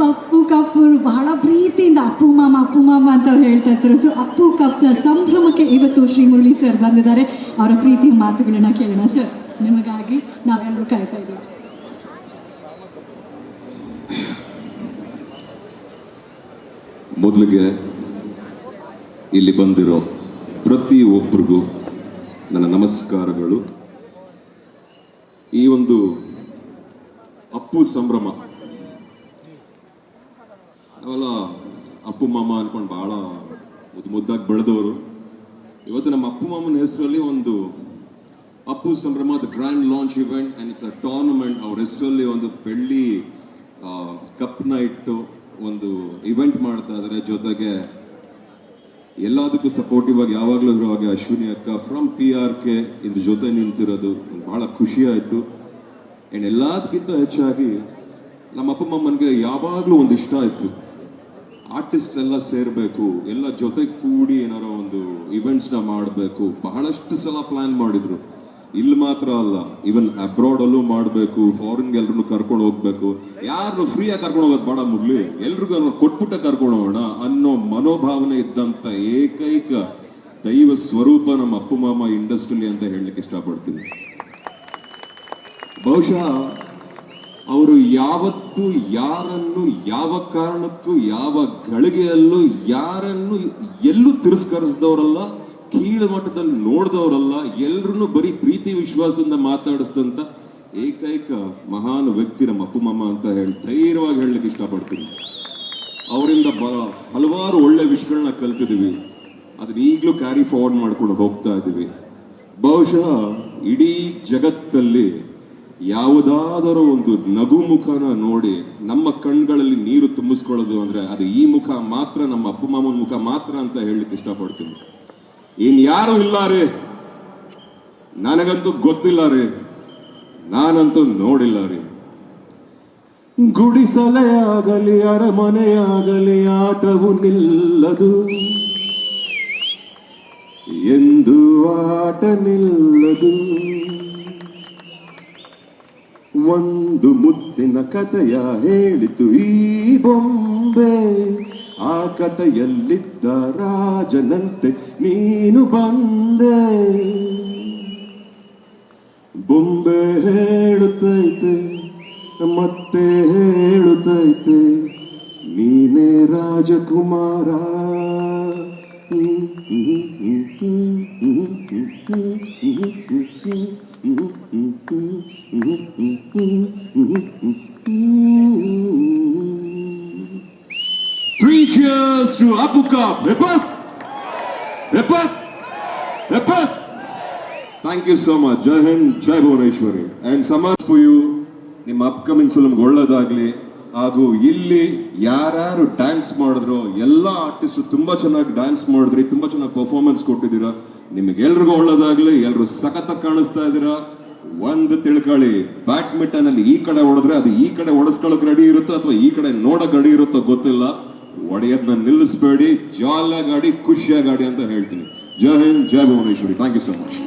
ಪಪ್ಪು ಕಪ್ಪು ಬಹಳ ಪ್ರೀತಿಯಿಂದ ಅಪ್ಪು, ಮಾಮ ಅಪ್ಪು, ಮಾಮ ಅಂತ ಅವ್ರು ಹೇಳ್ತಾ ಇರ್ತಾರೆ ಸೊ ಅಪ್ಪು ಕಪ್ಪನ ಸಂಭ್ರಮಕ್ಕೆ ಇವತ್ತು ಶ್ರೀ ಮುರಳಿ ಸರ್ ಬಂದಿದ್ದಾರೆ. ಅವರ ಪ್ರೀತಿಯ ಮಾತುಗಳನ್ನ ಕೇಳೋಣ. ಸರ್ ನಿಮಗಾಗಿ ನಾವೆಲ್ಲರೂ ಕಾಯ್ತಾ ಇದ್ದೀವಿ. ಮೊದಲಿಗೆ ಇಲ್ಲಿ ಬಂದಿರೋ ಪ್ರತಿ ಒಬ್ಬರಿಗೂ ನನ್ನ ನಮಸ್ಕಾರಗಳು. ಈ ಒಂದು ಅಪ್ಪು ಸಂಭ್ರಮ ನಾವೆಲ್ಲ ಅಪ್ಪು ಮಾಮ ಅನ್ಕೊಂಡು ಬಹಳ ಮುದ್ದು ಮುದ್ದಾಗಿ ಬೆಳೆದವರು. ಇವತ್ತು ನಮ್ಮ ಅಪ್ಪು ಮಾಮನ ಹೆಸರಲ್ಲಿ ಒಂದು ಅಪ್ಪು ಸಂಭ್ರಮ the grand launch event and it's a tournament ಅವ್ರ ಹೆಸರಲ್ಲಿ ಒಂದು ಬೆಳ್ಳಿ ಕಪ್ನ ಇಟ್ಟು ಒಂದು ಇವೆಂಟ್ ಮಾಡ್ತಾ ಇದ್ದಾರೆ ಜೊತೆಗೆ ಎಲ್ಲದಕ್ಕೂ ಸಪೋರ್ಟಿವ್ ಆಗಿ ಯಾವಾಗಲೂ ಇರೋ ಹಾಗೆ ಅಶ್ವಿನಿ ಅಕ್ಕ ಫ್ರಮ್ ಪಿ ಆರ್ ಕೆ ಇದ್ರ ಜೊತೆ ನಿಂತಿರೋದು. ಬಹಳ ಖುಷಿ ಆಯಿತು. ಆ್ಯಂಡ್ ಎಲ್ಲದಕ್ಕಿಂತ ಹೆಚ್ಚಾಗಿ ನಮ್ಮ ಅಪ್ಪ ಅಮ್ಮನಿಗೆ ಯಾವಾಗಲೂ ಒಂದು ಇಷ್ಟ ಆಯಿತು. ಆರ್ಟಿಸ್ಟ್ ಎಲ್ಲ ಸೇರಬೇಕು, ಎಲ್ಲ ಜೊತೆ ಕೂಡಿ ಏನಾರೋ ಒಂದು ಇವೆಂಟ್ಸ್ನ ಮಾಡಬೇಕು, ಬಹಳಷ್ಟು ಸಲ ಪ್ಲಾನ್ ಮಾಡಿದ್ರು. ಇಲ್ಲಿ ಮಾತ್ರ ಅಲ್ಲ ಇವನ್ ಅಬ್ರಾಡ್ ಅಲ್ಲೂ ಮಾಡಬೇಕು ಫಾರಿನ್ಗೆ ಎಲ್ರು ಕರ್ಕೊಂಡು ಹೋಗ್ಬೇಕು. ಯಾರನ್ನು ಫ್ರೀಯಾಗಿ ಕರ್ಕೊಂಡು ಹೋಗೋದು ಬಾಡ ಮುಗ್ಲಿ ಎಲ್ರಿಗೂ ಕೊಟ್ಬಿಟ್ಟ ಕರ್ಕೊಂಡು ಹೋಗೋಣ ಅನ್ನೋ ಮನೋಭಾವನೆ ಇದ್ದಂತ ಏಕೈಕ ದೈವ ಸ್ವರೂಪ ನಮ್ಮ ಅಪ್ಪು ಮಾಮ ಇಂಡಸ್ಟ್ರಿಲಿ ಅಂತ ಹೇಳಲಿಕ್ಕೆ ಇಷ್ಟಪಡ್ತೀನಿ. ಬಹುಶಃ ಅವರು ಯಾವತ್ತೂ ಯಾರನ್ನು, ಯಾವ ಕಾರಣಕ್ಕೂ, ಯಾವ ಗಳಿಗೆಯಲ್ಲೂ, ಯಾರನ್ನು ಎಲ್ಲೂ ತಿರಸ್ಕರಿಸಿದವರಲ್ಲ, ಕೀಳು ಮಟ್ಟದಲ್ಲಿ ನೋಡಿದವರಲ್ಲ, ಎಲ್ರನ್ನೂ ಬರೀ ಪ್ರೀತಿ ವಿಶ್ವಾಸದಿಂದ ಮಾತಾಡಿಸಿದಂತ ಏಕೈಕ ಮಹಾನ್ ವ್ಯಕ್ತಿ ನಮ್ಮ ಅಪ್ಪು, ಮಾಮ ಅಂತ ಹೇಳಿ ಧೈರ್ಯವಾಗಿ ಹೇಳಲಿಕ್ಕೆ ಇಷ್ಟಪಡ್ತೀನಿ. ಅವರಿಂದ ಬ, ಹಲವಾರು ಒಳ್ಳೆ ವಿಷಯಗಳನ್ನ ಕಲ್ತಿದ್ದೀವಿ. ಅದನ್ನ ಈಗಲೂ ಕ್ಯಾರಿ ಫಾರ್ವರ್ಡ್ ಮಾಡ್ಕೊಂಡು ಹೋಗ್ತಾ ಇದ್ದೀವಿ. ಬಹುಶಃ ಇಡೀ ಜಗತ್ತಲ್ಲಿ ಯಾವುದಾದರೂ ಒಂದು ನಗು ಮುಖನ ನೋಡಿ ನಮ್ಮ ಕಣ್ಗಳಲ್ಲಿ ನೀರು ತುಂಬಿಸ್ಕೊಳ್ಳೋದು ಅಂದ್ರೆ ಅದು ಈ ಮುಖ ಮಾತ್ರ, ನಮ್ಮ ಅಪ್ಪ ಮಾಮನ ಮುಖ ಮಾತ್ರ ಅಂತ ಹೇಳಲಿಕ್ಕೆ ಇಷ್ಟಪಡ್ತೀನಿ. ಇನ್ ಯಾರು ಇಲ್ಲ ರೀ? ನನಗಂತೂ ಗೊತ್ತಿಲ್ಲ ರೀ. ನಾನಂತೂ ನೋಡಿಲ್ಲ ರೀ. ಗುಡಿಸಲೆಯಾಗಲಿ, ಅರಮನೆಯಾಗಲಿ, ಆಟವು ನಿಲ್ಲದು. ಎಂದು ಆಟ ನಿಲ್ಲದು. ಒಂದು ಮುತ್ತಿನ ಕಥೆಯ ಹೇಳಿತು ಈ ಬೊಂಬೆ. ಆ ಕಥೆಯಲ್ಲಿದ್ದ ರಾಜನಂತೆ ನೀನು ಬಂದೆ. ಬೊಂಬೆ ಹೇಳುತ್ತೈತೆ, ಮತ್ತೆ ಹೇಳುತ್ತೈತೆ, ನೀನೇ ರಾಜಕುಮಾರ. Three cheers to Apu Cup. Hip hop! Hip hop! Hip hop! Thank you so much ಜೈ ಹಿಂದ್ ಜೈ ಭುವನೇಶ್ವರಿ ಅಂಡ್ ಸಮಾಜ್ ಫಾರ್ ಯು ನಿಮ್ಮ ಅಪ್ಕಮಿಂಗ್ ಫಿಲ್ಮ್ ಒಳ್ಳೇದಾಗ್ಲಿ ಹಾಗೂ ಇಲ್ಲಿ ಯಾರ್ಯಾರು ಡ್ಯಾನ್ಸ್ ಮಾಡಿದ್ರು, ಎಲ್ಲ ಆರ್ಟಿಸ್ಟ್ ತುಂಬಾ ಚೆನ್ನಾಗಿ ಡ್ಯಾನ್ಸ್ ಮಾಡಿದ್ರಿ, ತುಂಬಾ ಚೆನ್ನಾಗಿ ಪರ್ಫಾರ್ಮೆನ್ಸ್ ಕೊಟ್ಟಿದ್ದೀರಾ ನಿಮಗೆಲ್ರಿಗೂ ಒಳ್ಳೇದಾಗ್ಲಿ ಎಲ್ಲರೂ ಸಖತ್ತಾಗಿ ಕಾಣಿಸ್ತಾ ಇದ್ದೀರಾ ಒಂದು ತಿಳ್ಕೊಳ್ಳಿ ಬ್ಯಾಡ್ಮಿಂಟನ್ ಅಲ್ಲಿ ಈ ಕಡೆ ಹೊಡೆದ್ರೆ ಅದು ಈ ಕಡೆ ಹೊಡೆಸ್ಕೊಳಕ್ ರೆಡಿ ಇರುತ್ತೋ ಅಥವಾ ಈ ಕಡೆ ನೋಡಕ್ ರೆಡಿ ಇರುತ್ತೋ ಗೊತ್ತಿಲ್ಲ. ಒಡೆಯೋದನ್ನ ನಿಲ್ಲಿಸ್ಬೇಡಿ ಜಾಲ ಗಾಡಿ ಖುಷಿಯಾಗಿ ಗಾಡಿ ಅಂತ ಹೇಳ್ತೀನಿ. ಜೈ ಹಿಂದ್, ಜೈ Bhuvaneshwari. Thank you so much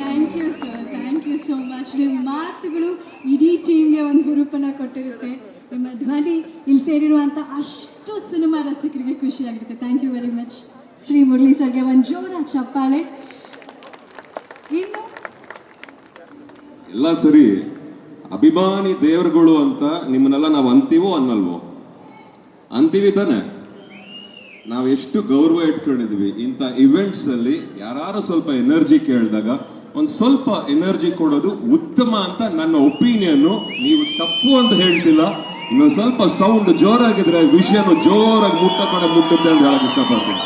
thank you sir thank you so much ನಿಮ್ಮ ಮಾತುಗಳು ಇಡೀ ಟೀಮ್ಗೆ ಒಂದು ಹುರುಪನ್ನ ಕೊಟ್ಟಿರುತ್ತೆ. ನಿಮ್ಮ ಧ್ವನಿ ಇಲ್ಲಿ ಸೇರಿರುವಂಥ ಅಷ್ಟು ಸಿನಿಮಾ ರಸಿಕರಿಗೆ ಖುಷಿಯಾಗಿರುತ್ತೆ. Thank you very much Shri Murali ಸರ್ಗೆ ಒಂದು ಜೋರ ಚಪ್ಪಾಳೆ. ಎಲ್ಲ ಸರಿ. ಅಭಿಮಾನಿ ದೇವರುಗಳು ಅಂತ ನಿಮ್ಮನ್ನೆಲ್ಲ ನಾವು ಅಂತೀವೋ ಅನ್ನಲ್ವೋ? ಅಂತೀವಿ ತಾನೆ. ನಾವು ಎಷ್ಟು ಗೌರವ ಇಟ್ಕೊಂಡಿದ್ವಿ. ಇಂಥ ಇವೆಂಟ್ಸಲ್ಲಿ ಯಾರು ಸ್ವಲ್ಪ ಎನರ್ಜಿ ಕೇಳಿದಾಗ ಒಂದು ಸ್ವಲ್ಪ ಎನರ್ಜಿ ಕೊಡೋದು ಉತ್ತಮ ಅಂತ ನನ್ನ ಒಪಿನಿಯನ್ ನೀವು ತಪ್ಪು ಅಂತ ಹೇಳ್ತಿಲ್ಲ. ಇನ್ನೊಂದು ಸ್ವಲ್ಪ ಸೌಂಡ್ ಜೋರಾಗಿದ್ರೆ ವಿಷಯನು ಜೋರಾಗಿ ಮುಟ್ಟ ಕಡೆ ಮುಟ್ಟುತ್ತೆ ಅಂತ ಹೇಳಕ್ ಇಷ್ಟಪಡ್ತೀನಿ.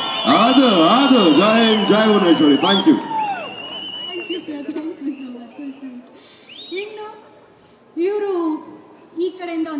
ಅದು ಅದು ಜೈ ಜೈ Bhuvaneshwari. Thank you thank you sir thank you so much ಇನ್ನು ಇವರು ಈ ಕಡೆಯಿಂದ